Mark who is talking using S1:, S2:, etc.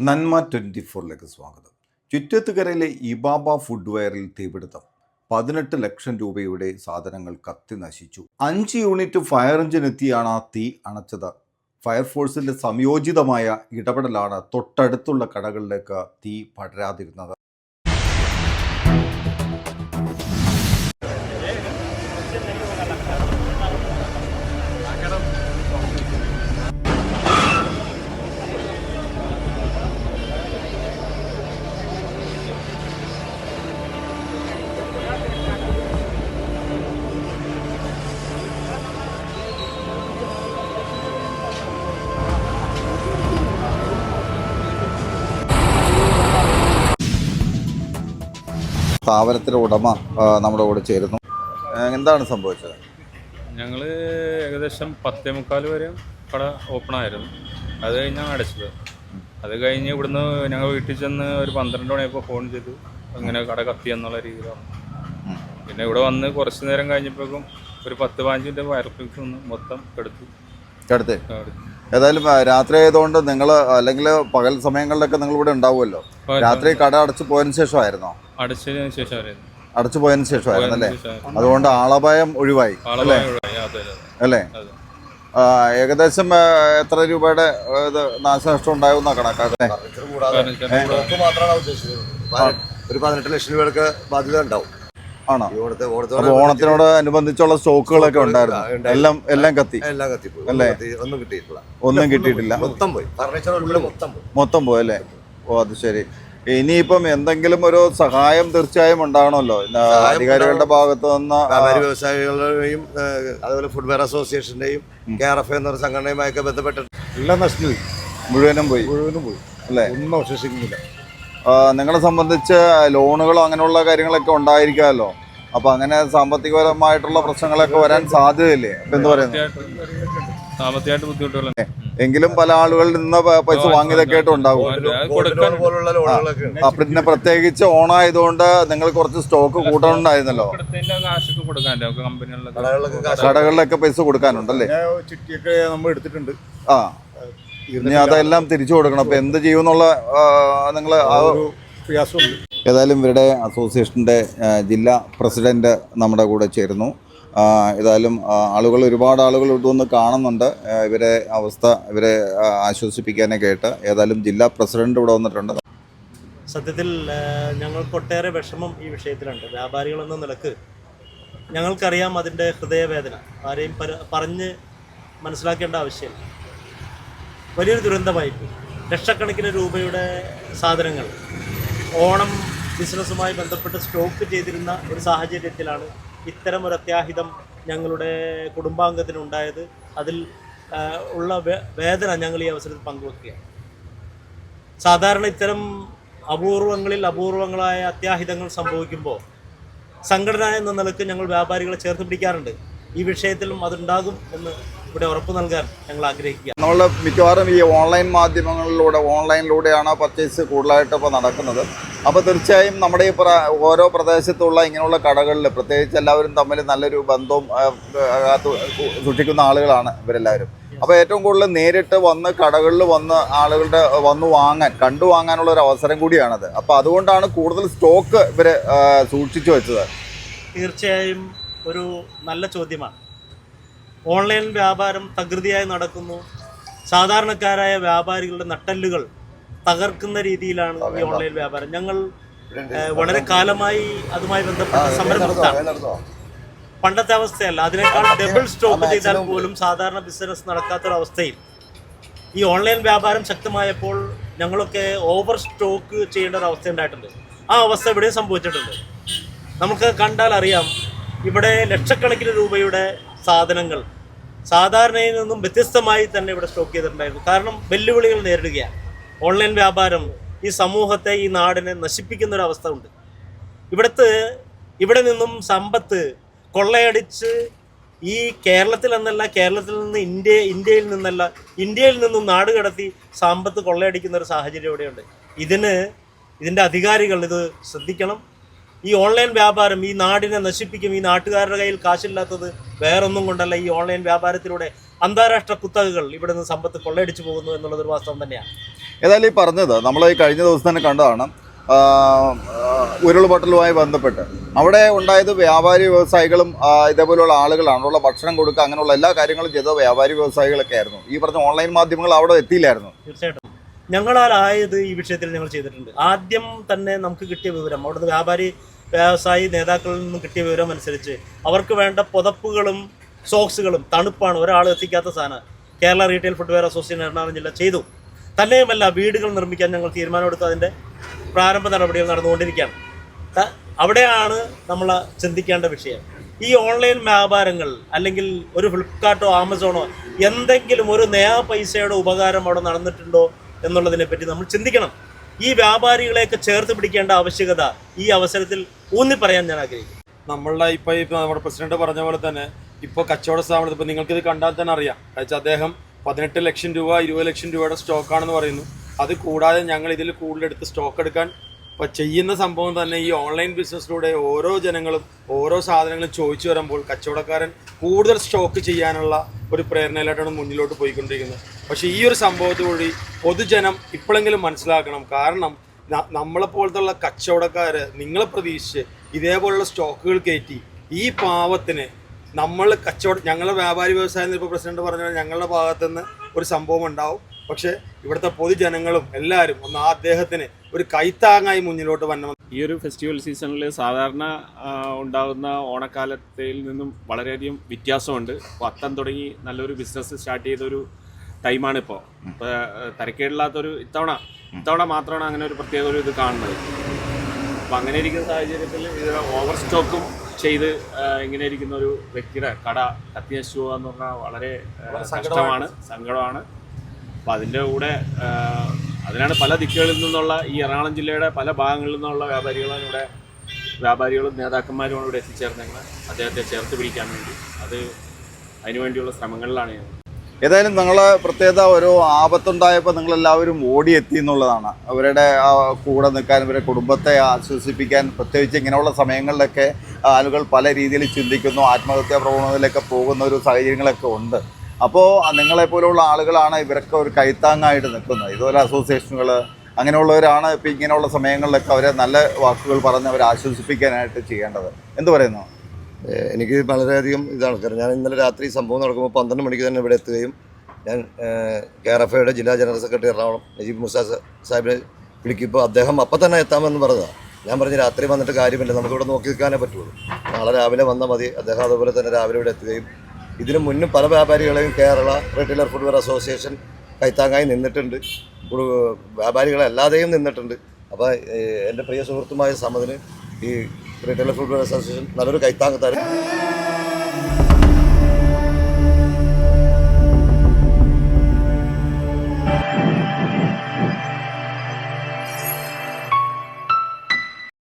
S1: നന്മ ട്വന്റി ഫോറിലേക്ക് സ്വാഗതം. ചുറ്റത്തുകരയിലെ ഇബാബ ഫുഡ് വെയറിൽ തീപിടുത്തം. പതിനെട്ട് ലക്ഷം രൂപയുടെ സാധനങ്ങൾ കത്തി നശിച്ചു. അഞ്ച് യൂണിറ്റ് ഫയർ എഞ്ചിൻ എത്തിയാണ് ആ തീ അണച്ചത്. ഫയർഫോഴ്സിന്റെ സംയോജിതമായ ഇടപെടലാണ് തൊട്ടടുത്തുള്ള കടകളിലേക്ക് തീ പടരാതിരുന്നത്. സ്ഥാപനത്തിലെ ഉടമ നമ്മുടെ കൂടെ ചേരുന്നു. എന്താണ് സംഭവിച്ചത്?
S2: ഞങ്ങൾ ഏകദേശം പത്തേ മുക്കാൽ വരെ കട ഓപ്പൺ ആയിരുന്നു. അത് കഴിഞ്ഞാണ് അടച്ചത്. അത് കഴിഞ്ഞ് ഇവിടുന്ന് ഞങ്ങൾ വീട്ടിൽ ചെന്ന് ഒരു പന്ത്രണ്ട് മണിയപ്പോൾ ഫോൺ ചെയ്തു. അങ്ങനെ കട കത്തി എന്നുള്ള രീതിയിലാണ് പിന്നെ ഇവിടെ വന്ന് കുറച്ച് നേരം കഴിഞ്ഞപ്പോഴേക്കും ഒരു പത്ത് പതിനഞ്ചിന്റെ മിനിറ്റ് വയർ ഫിക്സ് ഒന്ന് മൊത്തം എടുത്തു.
S1: എടുത്തേ. ഏതായാലും രാത്രി ആയതുകൊണ്ട് നിങ്ങൾ അല്ലെങ്കിൽ പകൽ സമയങ്ങളിലൊക്കെ നിങ്ങൾ ഇവിടെ ഉണ്ടാവുമല്ലോ രാത്രി കട അടച്ചു പോയതിനു ശേഷമായിരുന്നോ?
S2: അടച്ചതിന് ശേഷമായിരുന്നു
S1: അടച്ചു പോയതിന് ശേഷമായിരുന്നു അല്ലേ?
S2: ശേഷം
S1: അതുകൊണ്ട് ആളപായം ഒഴിവായി
S2: അതെ
S1: അല്ലേ? ഏകദേശം എത്ര രൂപയുടെ ഇത് നാശനഷ്ടം ഉണ്ടാകുന്ന കണക്കാക്കുന്നത്?
S3: ഒരു പതിനെട്ട് ലക്ഷം രൂപയുടെ ബാധ്യത ഉണ്ടാവും.
S1: ആണോ? ഓണത്തിനോട് അനുബന്ധിച്ചുള്ള സ്റ്റോക്കുകളൊക്കെ ഉണ്ടായിരുന്നു. എല്ലാം എല്ലാം കത്തി.
S3: എല്ലാം കത്തി
S1: അല്ലേ?
S3: ഒന്നും കിട്ടിയിട്ടില്ല.
S1: ഒന്നും കിട്ടിയിട്ടില്ല.
S3: മൊത്തം പോയി. മൊത്തം പോയി.
S1: അല്ലേ? പോയല്ലേ ഓ അത് ശരി. ഇനിയിപ്പം എന്തെങ്കിലും ഒരു സഹായം തീർച്ചയായും ഉണ്ടാകണമല്ലോ അധികാരികളുടെ ഭാഗത്ത് നിന്ന്
S3: വ്യാപാരി വ്യവസായികളുടെയും അതുപോലെ ഫുട്ബോൾ അസോസിയേഷന്റെയും കെ ആർ എഫ് എന്ന ഒരു സംഘടനയുമായൊക്കെ ബന്ധപ്പെട്ട്
S4: എല്ലാം നശിച്ചു പോയി
S1: മുഴുവനും പോയി.
S4: മുഴുവനും പോയി.
S1: അല്ലേ?
S4: ഒന്നും അവശേഷിക്കുന്നില്ല.
S1: നിങ്ങളെ സംബന്ധിച്ച് ലോണുകളോ അങ്ങനെയുള്ള കാര്യങ്ങളൊക്കെ ഉണ്ടായിരിക്കാമല്ലോ. അപ്പൊ അങ്ങനെ സാമ്പത്തികപരമായിട്ടുള്ള പ്രശ്നങ്ങളൊക്കെ വരാൻ സാധ്യതയില്ലേ? അപ്പൊ എന്ത് പറയുന്നത്
S2: സാമ്പത്തികമായിട്ട് ബുദ്ധിമുട്ടുകളുണ്ട്
S1: എങ്കിലും പല ആളുകളിൽ നിന്ന് പൈസ വാങ്ങിയതൊക്കെ ആയിട്ട് ഉണ്ടാവും. പിന്നെ പ്രത്യേകിച്ച് ഓണായതുകൊണ്ട് നിങ്ങൾ കുറച്ച് സ്റ്റോക്ക് കൂട്ടണുണ്ടായിരുന്നല്ലോ
S3: കടകളിലൊക്കെ
S1: പൈസ കൊടുക്കാനുണ്ടല്ലേ?
S4: നമ്മൾ എടുത്തിട്ടുണ്ട്.
S1: ആ. ഇനി അതെല്ലാം തിരിച്ചു കൊടുക്കണം. അപ്പൊ എന്ത് ചെയ്യുമെന്നുള്ള നിങ്ങൾ
S4: ഒരു പ്രയാസമുണ്ട്.
S1: ഏതായാലും ഇവരുടെ അസോസിയേഷന്റെ ജില്ലാ പ്രസിഡന്റ് നമ്മുടെ കൂടെ ചേരുന്നു. ആ, ഏതായാലും ആളുകൾ ഒരുപാട് ആളുകൾ ഇവിടെ വന്ന് കാണുന്നുണ്ട്. ഇവരെ അവസ്ഥ ഇവരെ ആശ്വസിപ്പിക്കാനേ ആശ്വസിപ്പിക്കാനൊക്കെ ആയിട്ട് ഏതായാലും ജില്ലാ പ്രസിഡന്റ് ഇവിടെ വന്നിട്ടുണ്ട്.
S5: സത്യത്തിൽ ആ, ഞങ്ങൾക്ക് ഒട്ടേറെ വിഷമം ഈ വിഷയത്തിലുണ്ട്. വ്യാപാരികൾ എന്ന നിലയ്ക്ക് ഞങ്ങൾക്കറിയാം അതിന്റെ ഹൃദയവേദന. ആരെയും പറഞ്ഞ് മനസ്സിലാക്കേണ്ട ആവശ്യമില്ല. വലിയൊരു ദുരന്തമായിപ്പോയി ലക്ഷക്കണക്കിന് രൂപയുടെ സാധനങ്ങൾ ഓണം ബിസിനസ്സുമായി ബന്ധപ്പെട്ട് സ്റ്റോക്ക് ചെയ്തിരുന്ന ഒരു സാഹചര്യത്തിലാണ് ഇത്തരം ഒരു അത്യാഹിതം ഞങ്ങളുടെ കുടുംബാംഗത്തിനുണ്ടായത് അതിൽ ഉള്ള വേദന ഞങ്ങൾ ഈ അവസരത്തിൽ പങ്കുവെക്കുകയാണ്. സാധാരണ ഇത്തരം അപൂർവങ്ങളിൽ അപൂർവങ്ങളായ അത്യാഹിതങ്ങൾ സംഭവിക്കുമ്പോൾ സംഘടന എന്ന നിലയ്ക്ക് ഞങ്ങൾ വ്യാപാരികളെ ചേർത്ത് പിടിക്കാറുണ്ട്. ഈ വിഷയത്തിലും അതുണ്ടാകും എന്ന് ഇവിടെ ഉറപ്പ് നൽകാൻ ഞങ്ങൾ ആഗ്രഹിക്കുക
S1: നമ്മൾ മിക്കവാറും ഈ ഓൺലൈൻ മാധ്യമങ്ങളിലൂടെ ഓൺലൈനിലൂടെയാണ് പർച്ചേസ് കൂടുതലായിട്ട് ഇപ്പോൾ നടക്കുന്നത്. അപ്പോൾ തീർച്ചയായും നമ്മുടെ ഈ ഓരോ പ്രദേശത്തുള്ള ഇങ്ങനെയുള്ള കടകളിൽ പ്രത്യേകിച്ച് എല്ലാവരും തമ്മിൽ നല്ലൊരു ബന്ധവും സൂക്ഷിക്കുന്ന ആളുകളാണ് ഇവരെല്ലാവരും. അപ്പോൾ ഏറ്റവും കൂടുതൽ നേരിട്ട് വന്ന് കടകളിൽ വന്ന് ആളുകളുടെ വന്ന് വാങ്ങാൻ കണ്ടു വാങ്ങാനുള്ള ഒരു അവസരം കൂടിയാണത്. അപ്പോൾ അതുകൊണ്ടാണ് കൂടുതൽ സ്റ്റോക്ക് ഇവർ സൂക്ഷിച്ചു വെച്ചത്.
S5: തീർച്ചയായും ഒരു നല്ല ചോദ്യമാണ്. ഓൺലൈൻ വ്യാപാരം തകൃതിയായി നടക്കുന്നു. സാധാരണക്കാരായ വ്യാപാരികളുടെ നട്ടല്ലുകൾ തകർക്കുന്ന രീതിയിലാണ് ഈ ഓൺലൈൻ വ്യാപാരം. ഞങ്ങൾ വളരെ കാലമായി അതുമായി ബന്ധപ്പെട്ട
S3: സമരം
S5: പണ്ടത്തെ അവസ്ഥയല്ല. അതിനേക്കാൾ ഡബിൾ സ്റ്റോപ്പ് ചെയ്താൽ പോലും സാധാരണ ബിസിനസ് നടക്കാത്തൊരവസ്ഥയിൽ ഈ ഓൺലൈൻ വ്യാപാരം ശക്തമായപ്പോൾ ഞങ്ങളൊക്കെ ഓവർ സ്റ്റോക്ക് ചെയ്യേണ്ട ഒരു അവസ്ഥ ഉണ്ടായിട്ടുണ്ട്. ആ അവസ്ഥ ഇവിടെയും സംഭവിച്ചിട്ടുണ്ട്. നമുക്ക് കണ്ടാൽ അറിയാം ഇവിടെ ലക്ഷക്കണക്കിന് രൂപയുടെ സാധനങ്ങൾ സാധാരണയിൽ നിന്നും വ്യത്യസ്തമായി തന്നെ ഇവിടെ സ്റ്റോക്ക് ചെയ്തിട്ടുണ്ടായിരുന്നു. കാരണം വെല്ലുവിളികൾ നേരിടുകയാണ്. ഓൺലൈൻ വ്യാപാരം ഈ സമൂഹത്തെ ഈ നാടിനെ നശിപ്പിക്കുന്ന ഒരു അവസ്ഥ ഉണ്ട്. ഇവിടുത്തെ ഇവിടെ നിന്നും സമ്പത്ത് കൊള്ളയടിച്ച് ഈ കേരളത്തിൽ എന്നല്ല കേരളത്തിൽ നിന്ന് ഇന്ത്യ ഇന്ത്യയിൽ നിന്നല്ല ഇന്ത്യയിൽ നിന്നും നാട് കടത്തി സമ്പത്ത് കൊള്ളയടിക്കുന്ന ഒരു സാഹചര്യം ഇവിടെയുണ്ട്. ഇതിന് ഇതിന്റെ അധികാരികൾ ഇത് ശ്രദ്ധിക്കണം. ഈ ഓൺലൈൻ വ്യാപാരം ഈ നാടിനെ നശിപ്പിക്കും ഈ നാട്ടുകാരുടെ കയ്യിൽ കാശില്ലാത്തത് വേറൊന്നും കൊണ്ടല്ല ഈ ഓൺലൈൻ വ്യാപാരത്തിലൂടെ അന്താരാഷ്ട്ര കുത്തകകൾ ഇവിടെ നിന്ന് സമ്പത്ത് കൊള്ളയടിച്ചു പോകുന്നു എന്നുള്ളതൊരു വാസ്തവം തന്നെയാണ്.
S1: ഏതായാലും ഈ പറഞ്ഞത് നമ്മൾ ഈ കഴിഞ്ഞ ദിവസം തന്നെ കണ്ടതാണ്. ഉരുൾപൊട്ടലുമായി ബന്ധപ്പെട്ട്. അവിടെ ഉണ്ടായത് വ്യാപാരി വ്യവസായികളും ഇതേപോലെയുള്ള ആളുകളാണ്. ഉള്ള ഭക്ഷണം കൊടുക്കുക അങ്ങനെയുള്ള എല്ലാ കാര്യങ്ങളും ചെയ്ത വ്യാപാരി വ്യവസായികളൊക്കെ ആയിരുന്നു. ഈ പറഞ്ഞ ഓൺലൈൻ മാധ്യമങ്ങൾ അവിടെ എത്തിയില്ലായിരുന്നു.
S5: തീർച്ചയായിട്ടും. ഞങ്ങളാലായത് ഈ വിഷയത്തിൽ ഞങ്ങൾ ചെയ്തിട്ടുണ്ട്. ആദ്യം തന്നെ നമുക്ക് കിട്ടിയ വിവരം അവിടുന്ന് വ്യാപാരി വ്യവസായി നേതാക്കളിൽ നിന്നും കിട്ടിയ വിവരം അനുസരിച്ച് അവർക്ക് വേണ്ട പുതപ്പുകളും സോക്സുകളും തണുപ്പാണ്. ഒരാൾ എത്തിക്കാത്ത സാധനം. Kerala retail footwear association Ernakulam ജില്ല ചെയ്തു. തന്നെയുമല്ല വീടുകൾ നിർമ്മിക്കാൻ ഞങ്ങൾ തീരുമാനമെടുത്ത് അതിന്റെ പ്രാരംഭ നടപടികൾ നടന്നുകൊണ്ടിരിക്കുകയാണ്. അവിടെയാണ് നമ്മൾ ചിന്തിക്കേണ്ട വിഷയം. ഈ ഓൺലൈൻ വ്യാപാരങ്ങൾ അല്ലെങ്കിൽ ഒരു ഫ്ലിപ്കാർട്ടോ ആമസോണോ എന്തെങ്കിലും ഒരു നയാ പൈസയുടെ ഉപകാരം അവിടെ നടന്നിട്ടുണ്ടോ എന്നുള്ളതിനെ പറ്റി നമ്മൾ ചിന്തിക്കണം. ഈ വ്യാപാരികളെയൊക്കെ ചേർത്ത് പിടിക്കേണ്ട ആവശ്യകത ഈ അവസരത്തിൽ ഊന്നി പറയാൻ ഞാൻ ആഗ്രഹിക്കുന്നു.
S6: നമ്മളുടെ ഇപ്പോൾ ഇപ്പോൾ നമ്മുടെ പ്രസിഡന്റ് പറഞ്ഞ പോലെ തന്നെ ഇപ്പോൾ കച്ചവട സ്ഥാപനത്തിൽ ഇപ്പോൾ നിങ്ങൾക്കിത് കണ്ടാൽ തന്നെ അറിയാം. വെച്ചാൽ അദ്ദേഹം പതിനെട്ട് ലക്ഷം രൂപ ഇരുപത് ലക്ഷം രൂപയുടെ സ്റ്റോക്കാണെന്ന് പറയുന്നു. അത് കൂടാതെ ഞങ്ങൾ ഇതിൽ കൂടുതലെടുത്ത് സ്റ്റോക്ക് എടുക്കാൻ ഇപ്പോൾ ചെയ്യുന്ന സംഭവം തന്നെ ഈ ഓൺലൈൻ ബിസിനസ്സിലൂടെ ഓരോ ജനങ്ങളും ഓരോ സാധനങ്ങളും ചോദിച്ചു വരുമ്പോൾ കച്ചവടക്കാരൻ കൂടുതൽ സ്റ്റോക്ക് ചെയ്യാനുള്ള ഒരു പ്രേരണയിലായിട്ടാണ് മുന്നിലോട്ട് പോയിക്കൊണ്ടിരിക്കുന്നത്. പക്ഷേ ഈ ഒരു സംഭവത്തോടി പൊതുജനം ഇപ്പോഴെങ്കിലും മനസ്സിലാക്കണം. കാരണം നമ്മളെപ്പോലത്തുള്ള നമ്മളെ പോലത്തുള്ള കച്ചവടക്കാര് നിങ്ങളെ പ്രതീക്ഷിച്ച് ഇതേപോലുള്ള സ്റ്റോക്കുകൾ കയറ്റി ഈ പാവത്തിന് നമ്മൾ കച്ചവടം ഞങ്ങളുടെ വ്യാപാരി വ്യവസായം ഇപ്പോൾ പ്രസിഡന്റ് പറഞ്ഞ ഞങ്ങളുടെ ഭാഗത്തു നിന്ന് ഒരു സംഭവം ഉണ്ടാവും. പക്ഷേ ഇവിടുത്തെ പൊതുജനങ്ങളും എല്ലാവരും ഒന്ന് ആ അദ്ദേഹത്തിന് ഒരു കൈത്താങ്ങായി മുന്നിലോട്ട് വരണം.
S7: ഈ ഒരു ഫെസ്റ്റിവൽ സീസണിൽ സാധാരണ ഉണ്ടാകുന്ന ഓണക്കാലത്തിൽ നിന്നും വളരെയധികം വ്യത്യാസമുണ്ട്. അത്തം തുടങ്ങി നല്ലൊരു ബിസിനസ് സ്റ്റാർട്ട് ചെയ്തൊരു ടൈമാണ് ഇപ്പോൾ ഇപ്പോൾ തിരക്കേടില്ലാത്തൊരു ഇത്തവണ ഇത്തവണ മാത്രമാണ് അങ്ങനെ ഒരു പ്രത്യേക ഒരു ഇത് കാണുന്നത്. അപ്പോൾ അങ്ങനെ ഇരിക്കുന്ന സാഹചര്യത്തിൽ ഇത് ഓവർ സ്റ്റോക്കും ചെയ്ത് ഇങ്ങനെ ഇരിക്കുന്ന ഒരു വ്യക്തിയുടെ കട കത്തിനശിച്ചു പോകുക എന്ന് പറഞ്ഞാൽ വളരെ കഷ്ടമാണ് സങ്കടമാണ്. അപ്പം അതിന്റെ കൂടെ അതിനാണ് പല ദിക്കുകളിൽ നിന്നുള്ള ഈ എറണാകുളം ജില്ലയുടെ പല ഭാഗങ്ങളിൽ നിന്നുള്ള വ്യാപാരികളും ഇവിടെ വ്യാപാരികളും നേതാക്കന്മാരും ഇവിടെ എത്തിച്ചേർന്നെങ്കിൽ അദ്ദേഹത്തെ ചേർത്ത് പിടിക്കാൻ വേണ്ടി. അത് അതിനുവേണ്ടിയുള്ള ശ്രമങ്ങളിലാണ് ഞാൻ
S1: ഏതായാലും നിങ്ങൾ പ്രത്യേകത ഒരു ആപത്തുണ്ടായപ്പോൾ നിങ്ങളെല്ലാവരും ഓടിയെത്തി എന്നുള്ളതാണ്. അവരുടെ കൂടെ നിൽക്കാൻ ഇവരെ കുടുംബത്തെ ആശ്വസിപ്പിക്കാൻ പ്രത്യേകിച്ച് ഇങ്ങനെയുള്ള സമയങ്ങളിലൊക്കെ ആളുകൾ പല രീതിയിൽ ചിന്തിക്കുന്നു ആത്മഹത്യാ പ്രവണതയിലൊക്കെ പോകുന്ന ഒരു സാഹചര്യങ്ങളൊക്കെ ഉണ്ട്. അപ്പോൾ നിങ്ങളെപ്പോലുള്ള ആളുകളാണ് ഇവരൊക്കെ ഒരു കൈത്താങ്ങായിട്ട് നിൽക്കുന്നത്. ഇതുപോലെ അസോസിയേഷനുകൾ അങ്ങനെയുള്ളവരാണ് ഇപ്പോൾ ഇങ്ങനെയുള്ള സമയങ്ങളിലൊക്കെ അവരെ നല്ല വാക്കുകൾ പറഞ്ഞ് അവരെ ആശ്വസിപ്പിക്കാനായിട്ട് ചെയ്യേണ്ടത്. എന്ത് പറയുന്നു?
S3: എനിക്ക് വളരെയധികം ഇതാണ് കാരണം ഞാൻ ഇന്നലെ രാത്രി സംഭവം നടക്കുമ്പോൾ പന്ത്രണ്ട് മണിക്ക് തന്നെ ഇവിടെ എത്തുകയും ഞാൻ കെ ആർ എഫ് ഐയുടെ ജില്ലാ ജനറൽ സെക്രട്ടറി എറണാകുളം നജീബ് മുസ സാഹിബിനെ വിളിക്കുമ്പോൾ അദ്ദേഹം അപ്പം തന്നെ എത്താമെന്ന് പറഞ്ഞതാണ് ഞാൻ പറഞ്ഞു രാത്രി വന്നിട്ട് കാര്യമില്ല നമുക്കിവിടെ നോക്കി നിൽക്കാനേ പറ്റുള്ളൂ. നാളെ രാവിലെ വന്നാൽ മതി. അദ്ദേഹം അതുപോലെ തന്നെ രാവിലെ ഇവിടെ എത്തുകയും ഇതിനു മുന്നും പല വ്യാപാരികളെയും കേരള റീറ്റെയിലർ ഫുട്വെയർ അസോസിയേഷൻ കൈത്താങ്ങായി നിന്നിട്ടുണ്ട്. വ്യാപാരികളല്ലാതെയും നിന്നിട്ടുണ്ട്. അപ്പോൾ എന്റെ പ്രിയ സുഹൃത്തുമായ സമതിന് ഈ റീറ്റെയിലർ ഫുട്ബോൾ അസോസിയേഷൻ നല്ലൊരു കൈത്താങ്ങ് തരും